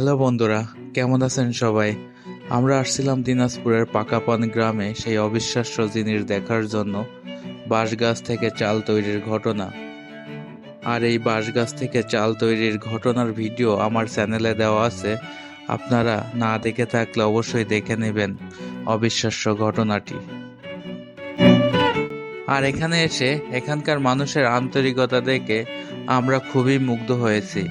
Hello বন্ধুরা, কেমন আছেন সবাই? আমরা আসছিলাম দিনাজপুরের পাকাপান গ্রামে সেই অবিশ্বাস্য জিনিস দেখার জন্য বাঁশগাছ থেকে চাল তৈরির ঘটনা। আর এই বাঁশগাছ থেকে চাল তৈরির ঘটনার ভিডিও আমার চ্যানেলে দেওয়া আছে, আপনারা না দেখে থাকলে অবশ্যই দেখে নেবেন অবিশ্বাস্য ঘটনাটি। আর এখানে এসে এখানকার মানুষের আন্তরিকতা দেখে আমরা খুবই মুগ্ধ হয়েছি।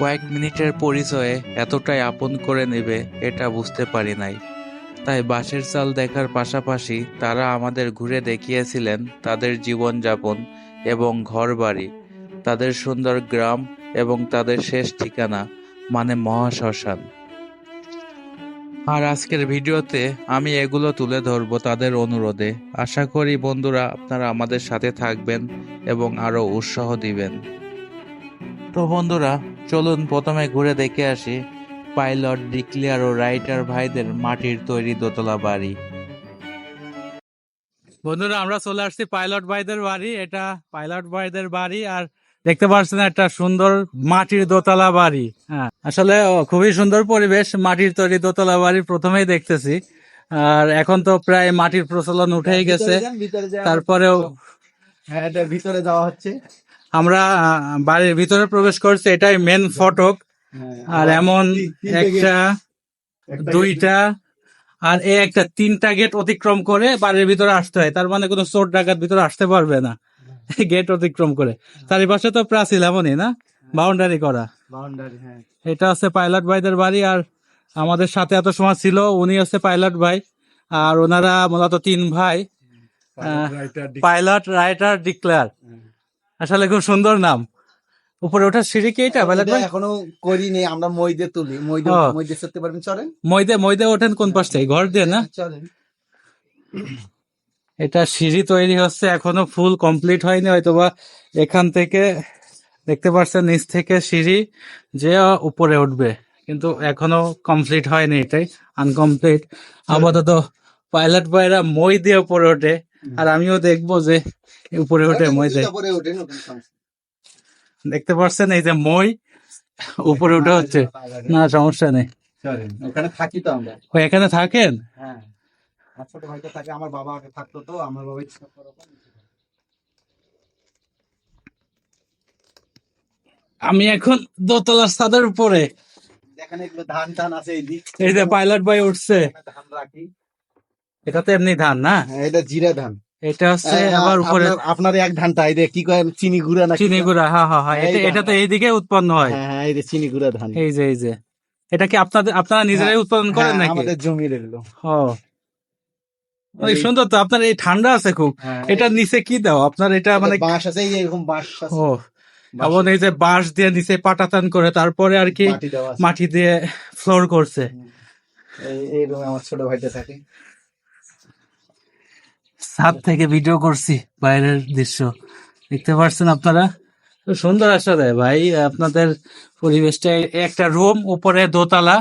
কয়েক মিনিটের পরিচয়ে এতটাই আপন করে নেবে এটা বুঝতে পারি নাই। তাই বাঁশের চাল দেখার পাশাপাশি তারা আমাদের ঘুরে দেখিয়েছিলেন তাদের জীবনযাপন এবং ঘরবাড়ি, তাদের সুন্দর গ্রাম এবং তাদের শেষ ঠিকানা মানে মহাশ্মশান। আর আজকের ভিডিওতে আমি এগুলো তুলে ধরবো তাদের অনুরোধে। আশা করি বন্ধুরা আপনারা আমাদের সাথে থাকবেন এবং আরও উৎসাহ দিবেন। তো বন্ধুরা চলুন প্রথমে ঘুরে দেখে আসি পাইলট ডিক্লিয়ার ও রাইটার ভাইদের মাটির তৈরি দোতলা বাড়ি। বন্ধুরা আমরা চলে আসছি পাইলট ভাইদের বাড়ি। এটা পাইলট ভাইদের বাড়ি আর দেখতে পাচ্ছেন একটা সুন্দর মাটির দোতলা বাড়ি। হ্যাঁ আসলে খুবই সুন্দর পরিবেশ মাটির তৈরি দোতলা বাড়ি প্রথমেই দেখতেছি। আর এখন তো প্রায় মাটির প্রচলন উঠেই গেছে। তারপরেও হ্যাঁ এটা ভিতরে যাওয়া হচ্ছে। আমরা বাড়ির ভিতরে প্রবেশ করছি এটাই মেন ফটক। হ্যাঁ, আর এমন একটা একটা দুইটা আর এ একটা তিনটা গেট অতিক্রম করে বাড়ির ভিতরে আসতে হয়। তার মানে কোনো চোর ডাকাত ভিতরে আসতে পারবে না। গেট অতিক্রম করে। চারিপাশে তো প্রাচীর এমনই না? বাউন্ডারি করা। বাউন্ডারি হ্যাঁ। এটা হচ্ছে পাইলট ভাইদের বাড়ি আর আমাদের সাথে এত সময় ছিল উনি হচ্ছে পাইলট ভাই। আর ওনারা মূলত তিন ভাই। পাইলট রাইটার ডিক্লেয়ার আসলে খুব সুন্দর নাম। উপরে ওঠার সিঁড়ি কি এটা এখনও করিনি আমরা মইদে তুলি। মইদে। মইদে চড়তে পারবেন চলেন। মইদে মইদে ওঠেন কোন পাশ থেকে ঘর দিয়ে না? চলেন। এটা সিঁড়ি তৈরি হচ্ছে এখনও ফুল কমপ্লিট হয়নি হয়তোবা এখান থেকে দেখতে পাচ্ছেন নিচ থেকে সিঁড়ি যে উপরে উঠবে কিন্তু এখনও কমপ্লিট হয়নি এটাই আনকমপ্লিট। আপাতত পাইলট ভাইরা মই দিয়ে উপরে ওঠে। আর আমিও দেখব যে উপরে ওঠে মই সমস্যা দেখতে পাচ্ছেন এই যে মই উপরে উঠে হচ্ছে। না সমস্যা নেই। ওখানে থাকি তো আমরা। এখানে থাকেন? হ্যাঁ। ছোট ভাইটা থাকে আমার বাবা থাকতো তো আমার বাবা ইচ্ছা করে ওখানে ছিল। আমি এখন দোতলার ছাদের উপরে। এগুলো ধান টান আছে এই যে পাইলট ভাই উঠছে। ধান রাখি। এটা তো এমনি ধান না? হ্যাঁ এটা জিরা ধান। এটা হচ্ছে হ্যাঁ, আবার উপরে আপনার- এক ধানটা এই কি কয় চিনি গুঁড়া না চিনি গুঁড়া হ্যাঁ হ্যাঁ হ্যাঁ এটা এটা তো এইদিকে উৎপন্ন হয়। হ্যাঁ হ্যাঁ এই যে চিনি গুঁড়া ধান। এই যে এই যে। এটা কি আপনাদের আপনারা নিজেরাই উৎপাদন করেন হ্যাঁ, নাকি? আমাদের জমির এগুলো। ও। অনেক সুন্দর তো আপনার এই ঠান্ডা আছে খুব। এটা নিচে কি দাও? আপনার এটা মানে বাঁশ আছে এই যে এরকম বাঁশ আছে। ও এবং এই যে বাঁশ দিয়ে নিচে পাটাতান করে তারপরে আর কি মাটি দিয়ে ফ্লোর করছে। এই এই রুমে আমার ছোট ভাইটা থাকে। ছাদ থেকে ভিডিও করছি বাইরের দৃশ্য। দেখতে পাচ্ছেন আপনারা? তো সুন্দর আসলে ভাই আপনাদের পরিবেশটা একটা রুম উপরে দোতলা।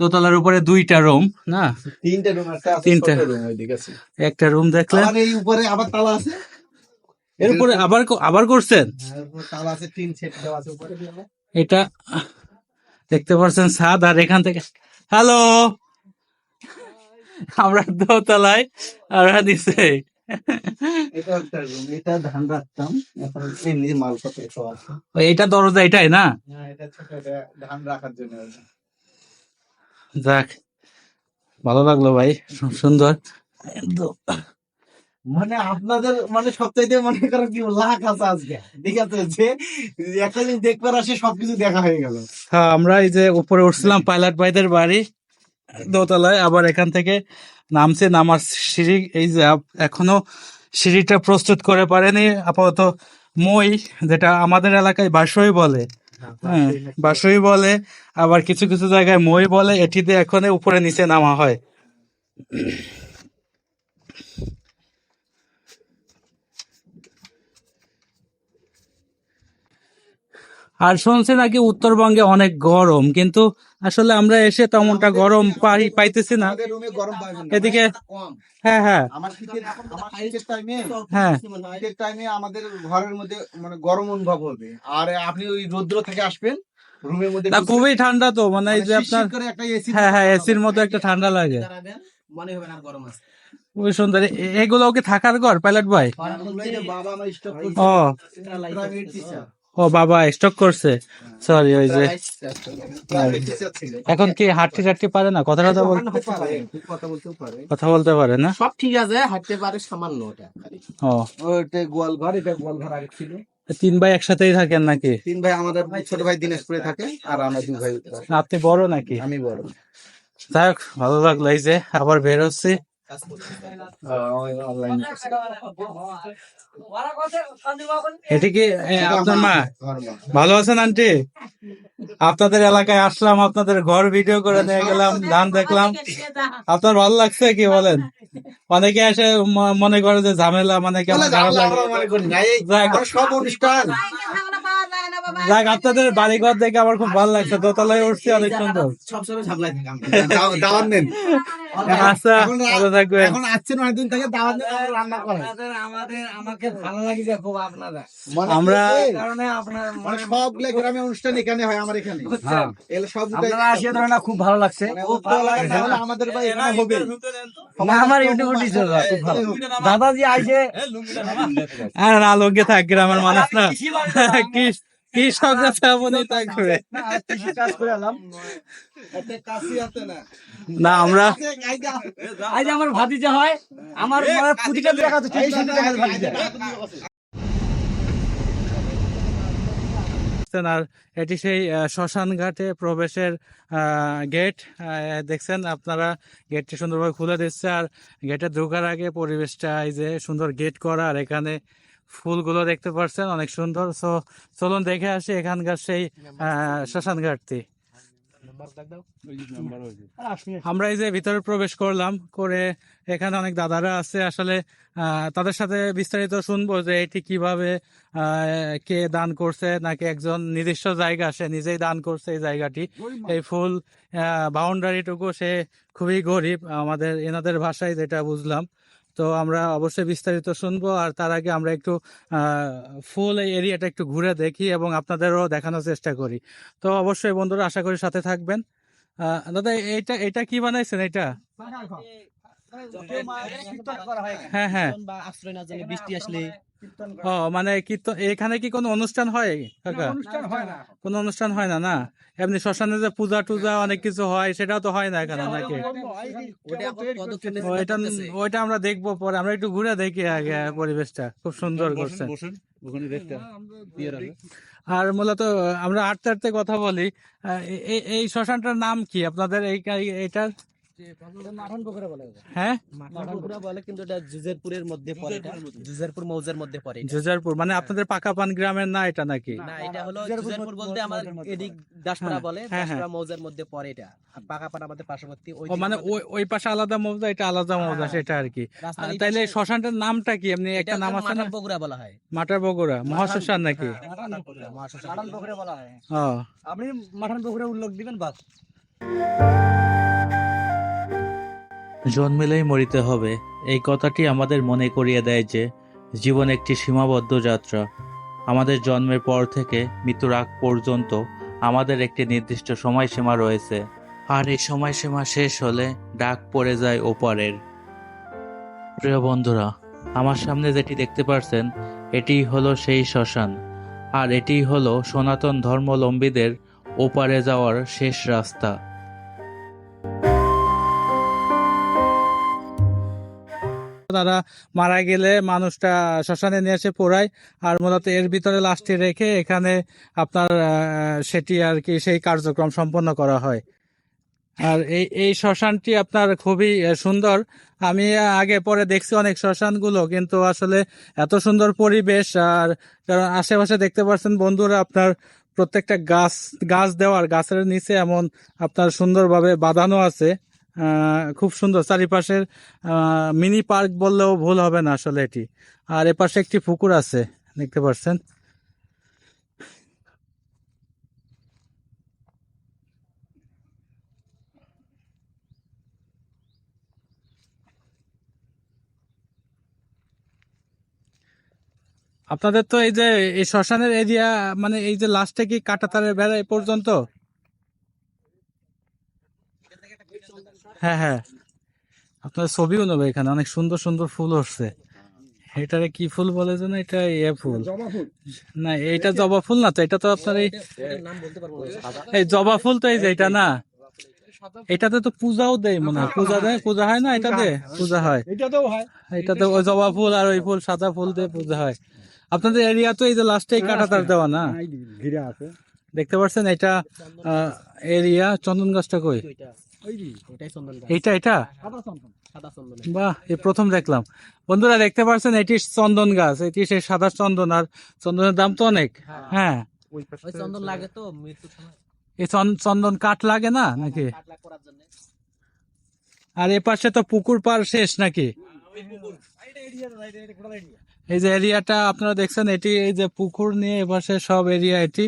দোতলার উপরে দুইটা রুম না? তিনটা রুম তিনটে। রুম আছে। একটা রুম দেখলেন। আবার এই উপরে আবার তালা আছে। এর উপরে আবার আবার করছেন? হ্যাঁ, তালা আছে তিন সেট দেওয়া আছে উপরে এটা দেখতে পাচ্ছেন ছাদ আর এখান থেকে হ্যালো আমরা দোতলায় আর নিচে এটা একটা রুম এটা ধান রাখতাম। এখন এমনি মালপত্র সব আছে। এটা দরজা এটাই না? হ্যাঁ এটা ছোট ধান রাখার জন্য যাক ভালো লাগল ভাই সুন্দর। মানে আপনাদের মানে সবচাইতে মনে করেন কি লাখ আছে আজকে। ঠিক আছে যে একটা জিনিস দেখবার আসে সবকিছু দেখা হয়ে গেল। হ্যাঁ আমরা এই যে উপরে উঠছিলাম পাইলট ভাইদের বাড়ি। দোতলায় আবার এখান থেকে নামছে নামার সিঁড়ি। এই যে এখনও সিঁড়িটা প্রস্তুত করে পারেনি আপাতত মই যেটা আমাদের এলাকায় বাসই বলে। হ্যাঁ বাসই বলে আবার কিছু কিছু জায়গায় মই বলে এটিতে এখন উপরে নিচে নামা হয়। আর শুনছি নাকি উত্তরবঙ্গে অনেক গরম কিন্তু আসলে আমরা এসে তেমনটা গরম পাই পাইতেছি না। আমাদের রুমে গরম পাবেন না। এদিকে হ্যাঁ হ্যাঁ। আমার শীতের আমার শীতের টাইমে হ্যাঁ। টাইমে আমাদের ঘরের মধ্যে মানে গরম অনুভব হবে। আর আপনি ওই রৌদ্র থেকে আসবেন রুমের মধ্যে খুবই ঠান্ডা তো মানে এই যে মানে আপনার একটা এসি হ্যাঁ হ্যাঁ এসির মতো একটা ঠান্ডা লাগে। মনে হবে না গরম আছে। খুবই সুন্দর। এগুলো কি থাকার ঘর পাইলট ভাই? বাবা আমার ও। ও বাবা স্টক করছে। সরি ওই যে এখন কি হাঁটতে টাটতে পারে না? কথা কথা বল কথা পারে। কথা বলতে পারে না? সব ঠিক আছে হাঁটতে পারে সামান্য ওটা। ও। ওইটা গোয়াল ঘর এটা গোয়াল ঘর আগে ছিল। তিন ভাই একসাথেই থাকেন নাকি? তিন ভাই আমাদের ভাই ছোট ভাই দিনাজপুরে থাকে আর আমরা দুই ভাই আপনি বড় নাকি? আমি বড়। যাই হোক ভালো লাগল এই যে আবার বের হচ্ছে। অনলাইন এটি কি আপনার মা? ভালো আছেন আন্টি? আপনাদের এলাকায় আসলাম আপনাদের ঘর ভিডিও করে নিয়ে গেলাম ধান দেখলাম। আপনার ভালো লাগছে কি বলেন? অনেকে এসে মনে করে যে ঝামেলা মানে কেমন মনে যাক। সব অনুষ্ঠান। যাক আপনাদের বাড়ি ঘর দেখে আমার খুব ভালো লাগছে দোতলায় উঠছি অনেক সুন্দর। সবসময় ঝামেলায় থাকি আমরা। দাও- দাওয়াত নেন। আচ্ছা ভালো থাকবেন। এখন আসছেন অনেকদিন থেকে দাওয়াত রান্না করেন। আমাদের আমাকে ভালো লাগে দেখো আপনারা। মানে আমরা- কারণে আপনার সবগুলো গ্রামে অনুষ্ঠান এখানে হয় আমার এখানে। হ্যাঁ। এগুলো সব আপনারা আসিয়ে ধরেন না খুব ভালো লাগছে। মানে উত্তরলায় তাহলে আমাদের ভাই এখানে হবে না আমার ইউটিউব খুব ভালো। দাদাজি আইছে। আর থাক গ্রামের মানুষ না। কি কৃষক থাকবে? না আমরা। আজ আমার ভাতিজা হয় আমার প্রতিটা দেখা দেখছেন আর এটি সেই শ্মশান ঘাটে প্রবেশের গেট। দেখছেন আপনারা গেটটি সুন্দরভাবে খুলে দিচ্ছে আর গেটে ঢোকার আগে পরিবেশটা এই যে সুন্দর গেট করা আর এখানে ফুলগুলো দেখতে পাচ্ছেন অনেক সুন্দর। সো চলুন দেখে আসি এখানকার সেই আহ, শ্মশান ঘাটটি আমরা এই যে ভিতরে প্রবেশ করলাম করে এখানে অনেক দাদারা আছে। আসলে আহ, তাদের সাথে বিস্তারিত শুনব যে এটি কীভাবে আহ, কে দান করছে নাকি একজন নির্দিষ্ট জায়গা সে নিজেই দান করছে এই জায়গাটি। এই ফুল বাউন্ডারিটুকু সে খুবই গরিব। আমাদের এনাদের ভাষায় যেটা বুঝলাম। তো আমরা অবশ্যই বিস্তারিত শুনব আর তার আগে আমরা একটু ফুল এই এরিয়াটা একটু ঘুরে দেখি এবং আপনাদেরও দেখানোর চেষ্টা করি। তো অবশ্যই বন্ধুরা আশা করি সাথে থাকবেন। দাদা এটা এটা কি বানাইছেন এটা হ্যাঁ হ্যাঁ আশ্রয় না জানি বৃষ্টি আসলে ও মানে কি এখানে কি কোনো অনুষ্ঠান হয়? কাকা? অনুষ্ঠান হয় না। কোনো অনুষ্ঠান হয় না না? এমনি শ্মশানে যে পূজা টুজা অনেক কিছু হয় সেটাও তো হয় না এখানে নাকি? ওটা এখন পদক্ষেপে ও, এটা ওইটা আমরা দেখব পরে আমরা একটু ঘুরে দেখি আগে পরিবেশটা খুব সুন্দর করছে। আর মূলত আমরা হাঁটতে হাঁটতে কথা বলি এই শ্মশানটার নাম কি? আপনাদের এই বলে হ্যাঁ? বলে কিন্তু এটা জুজেরপুরের মধ্যে পড়ে এটা। জুজেরপুর মৌজার মধ্যে পড়ে এটা। মানে আপনাদের পাকাপান গ্রামের না এটা নাকি? না এটা হলো জুজেরপুর বলতে আমার এদিক দাসপাড়া বলে হ্যাঁ, হ্যাঁ। দাসপাড়া মৌজার মধ্যে পড়ে এটা। আর আমাদের পার্শ্ববর্তী ওই মানে ওই ওই পাশে আলাদা মৌজা এটা আলাদা মৌজা হ্যাঁ, সেটা আর কি। তাইলে শ্মশানটার নামটা কি? এমনি একটা এটা নাম আছে না? বগুড়া বলা হয়। মাটার বগুড়া মহাশ্মশান নাকি? মাঠান পুকুরে বলা হয়। আপনি মাঠান পুকুরে উল্লেখ দিবেন বাস। জন্মিলেই মরিতে হবে। এই কথাটি আমাদের মনে করিয়ে দেয় যে, জীবন একটি সীমাবদ্ধ যাত্রা। আমাদের জন্মের পর থেকে মৃত্যুর আগ পর্যন্ত আমাদের একটি নির্দিষ্ট সময়সীমা রয়েছে। আর এই সময়সীমা শেষ হলে ডাক পড়ে যায় ওপারের। প্রিয় বন্ধুরা, আমার সামনে যেটি দেখতে পারছেন, এটি হলো সেই শ্মশান। আর এটি হলো সনাতন ধর্মলম্বীদের ওপারে যাওয়ার শেষ রাস্তা। তারা মারা গেলে মানুষটা শ্মশানে নিয়ে এসে পোড়ায়। আর মূলত এর ভিতরে লাশটি রেখে এখানে আপনার সেটি আর কি সেই কার্যক্রম সম্পন্ন করা হয়। আর এই এই শ্মশানটি আপনার খুবই সুন্দর। আমি আগে পরে দেখছি অনেক শ্মশানগুলো, কিন্তু আসলে এত সুন্দর পরিবেশ, আর কারণ আশেপাশে দেখতে পাচ্ছেন বন্ধুরা, আপনার প্রত্যেকটা গাছ গাছ দেওয়ার, গাছের নিচে এমন আপনার সুন্দরভাবে বাঁধানো আছে। খুব সুন্দর। চারিপাশের মিনি পার্ক বললেও ভুল হবে না আসলে এটি। আর এপাশে একটি পুকুর আছে, দেখতে পাচ্ছেন। আপনাদের তো এই যে, এই শ্মশানের এরিয়া মানে এই যে লাস্টে কি কাটাতারের বেড়া পর্যন্ত? হ্যাঁ হ্যাঁ। আপনার ছবিও নেবে এখানে অনেক সুন্দর সুন্দর ফুল হচ্ছে। এটারে কি ফুল বলে যেন? এটা এ ফুল। না এটা জবা ফুল না তো এটা তো আপনার এই এই জবা ফুল তো এই যে এটা না। এটাতে তো পূজাও দেয় মনে হয়। পূজা দেয় পূজা হয় না এটাতে পূজা হয়। এটাতেও হয়। এটাতে ওই জবা ফুল আর ওই ফুল সাদা ফুল দিয়ে পূজা হয়। আপনাদের এরিয়া তো এই যে লাস্টে কাটাতার দেওয়া না? ঘিরে আছে। দেখতে পাচ্ছেন এটা এরিয়া চন্দন গাছটা কই? ওইটা ওইটাই চন্দন গাছ এইটা এটা? বাহ এই প্রথম দেখলাম। বন্ধুরা দেখতে পাচ্ছেন এটি চন্দন গাছ এটি সেই সাদা চন্দন আর চন্দনের দাম তো অনেক। হ্যাঁ। চন্দন লাগে তো এই চন- চন্দন কাঠ লাগে না নাকি? করার জন্য। আর এ পাশে তো পুকুর পার শেষ নাকি? এই যে এরিয়াটা আপনারা দেখছেন এটি এই যে পুকুর নিয়ে এপাশে সব এরিয়া এটি।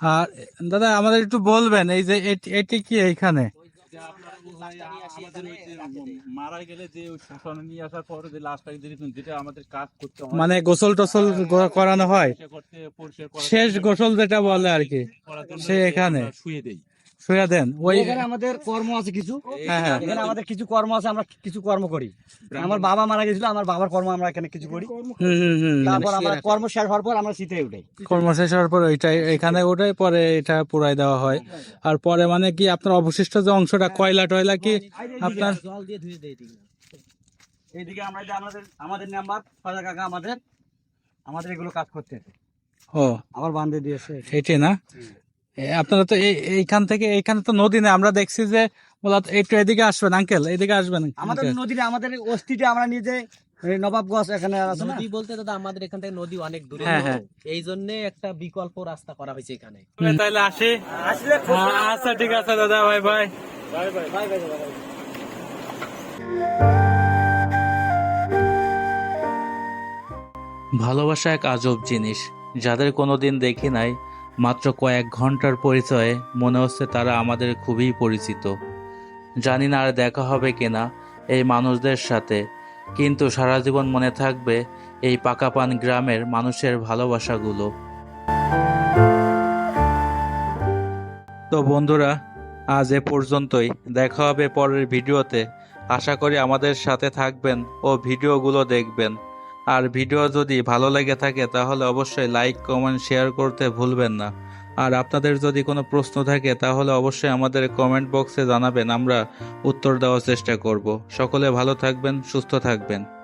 আর দাদা আমাদের একটু বলবেন এই যে এটি- কি এখানে মারা গেলে যে শ্মশানে নিয়ে আসার পরে যে লাশটা যেটা আমাদের কাজ করতে মানে গোসল টোসল করানো হয়? পরিষ্কার করার শেষ গোসল যেটা বলে আর কি সে এখানে। শুয়ে দেই। শুয়ে দেন ওই এখানে আমাদের কর্ম আছে কিছু। হ্যাঁ হ্যাঁ। এখানে আমাদের কিছু কর্ম আছে আমরা কিছু কর্ম করি। আমার বাবা মারা গেছিল আমার বাবার কর্ম আমরা এখানে কিছু করি। হুম হুম হুম। তারপর আমরা কর্ম শেষ হওয়ার পর আমরা শীতে উঠাই কর্ম শেষ হওয়ার পর ওইটাই এখানে ওটাই পরে এটা পুরাই দেওয়া হয়। আর পরে মানে কি আপনার অবশিষ্ট যে অংশটা কয়লা টয়লা কি আপনার? জল দিয়ে ধুয়ে দেয় এইদিকে আমরা আমাদের আমাদের নাম্বার ফাজা কাকা আমাদের আমাদের এগুলো কাজ করতে ও। আবার বান্ধে দিয়েছে। এটি না? আপনারা তো এইখান থেকে এইখানে তো নদী না আমরা দেখছি যে মূলত একটু এদিকে আসবেন আঙ্কেল এদিকে আসবেন আমাদের। নদীতে আমাদের অস্থিতে আমরা নিজে নবাবগঞ্জ এখানে আছে নদী বলতে দাদা আমাদের এখান থেকে নদী অনেক দূরে। হ্যাঁ। হ্যাঁ। এই জন্য একটা বিকল্প রাস্তা করা হয়েছে এখানে। তাহলে আসি। হ্যাঁ, আচ্ছা ঠিক আছে দাদা ভাই ভাই ভালোবাসা এক আজব জিনিস যাদের কোনোদিন দেখি নাই মাত্র কয়েক ঘণ্টার পরিচয়ে মনে হচ্ছে তারা আমাদের খুবই পরিচিত। জানি না আর দেখা হবে কিনা এই মানুষদের সাথে, কিন্তু সারা জীবন মনে থাকবে এই পাকাপান গ্রামের মানুষের ভালোবাসাগুলো। তো বন্ধুরা, আজ এ পর্যন্তই। দেখা হবে পরের ভিডিওতে। আশা করি আমাদের সাথে থাকবেন ও ভিডিওগুলো দেখবেন। আর ভিডিও যদি ভালো লেগে থাকে তাহলে অবশ্যই লাইক, কমেন্ট, শেয়ার করতে ভুলবেন না। আর আপনাদের যদি কোনো প্রশ্ন থাকে তাহলে অবশ্যই আমাদের কমেন্ট বক্সে জানাবেন, আমরা উত্তর দেওয়ার চেষ্টা করব। সকলে ভালো থাকবেন, সুস্থ থাকবেন।